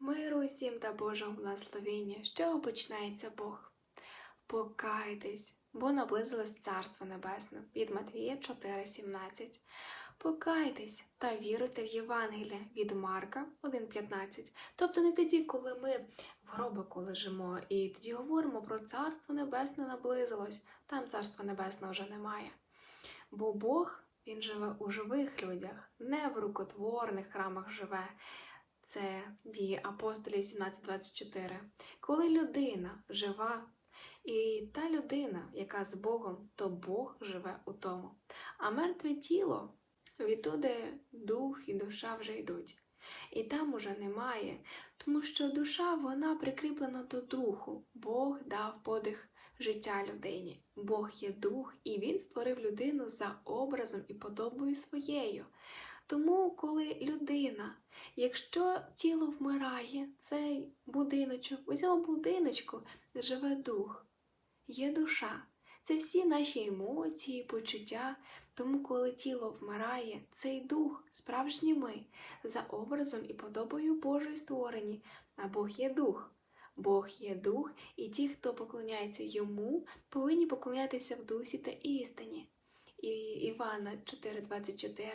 Миру усім та Божого благословення, з чого починається Бог. Покайтесь, бо наблизилось Царство Небесне від Матвія 4,17. Покайтесь та віруйте в Євангеліє від Марка 1,15. Тобто не тоді, коли ми в гробику лежимо і тоді говоримо про Царство Небесне наблизилось, там Царства Небесного вже немає. Бо Бог він живе у живих людях, не в рукотворних храмах живе. Це дії апостолів 17.24. Коли людина жива, і та людина, яка з Богом, то Бог живе у тому. А мертве тіло відтуди дух і душа вже йдуть. І там уже немає, тому що душа вона прикріплена до духу. Бог дав подих життя людині. Бог є дух, і Він створив людину за образом і подобою своєю. Тому, коли людина, якщо тіло вмирає, цей будиночок, у цьому будиночку живе дух, є душа. Це всі наші емоції, почуття. Тому, коли тіло вмирає, цей дух, справжні ми, за образом і подобою Божої створені, а Бог є дух. Бог є дух, і ті, хто поклоняється йому, повинні поклонятися в дусі та істині. І Івана 4:24.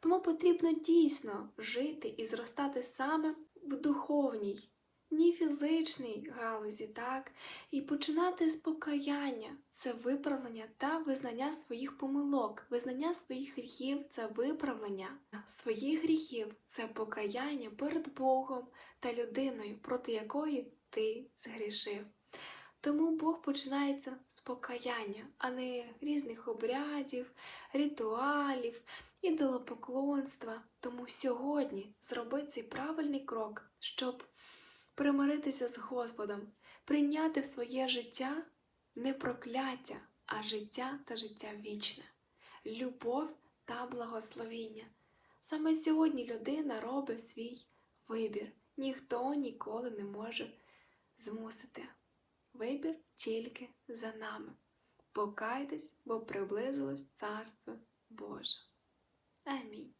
Тому потрібно дійсно жити і зростати саме в духовній, ні фізичній галузі, так, і починати з покаяння це виправлення та визнання своїх помилок. Визнання своїх гріхів це виправлення своїх гріхів, це покаяння перед Богом та людиною, проти якої ти згрішив. Тому Бог починається з покаяння, а не різних обрядів, ритуалів, ідолопоклонства. Тому сьогодні зроби цей правильний крок, щоб примиритися з Господом, прийняти в своє життя не прокляття, а життя та життя вічне, любов та благословіння. Саме сьогодні людина робить свій вибір. Ніхто ніколи не може змусити. Вибір тільки за нами. Покайтесь, бо приблизилось Царство Боже. Амінь.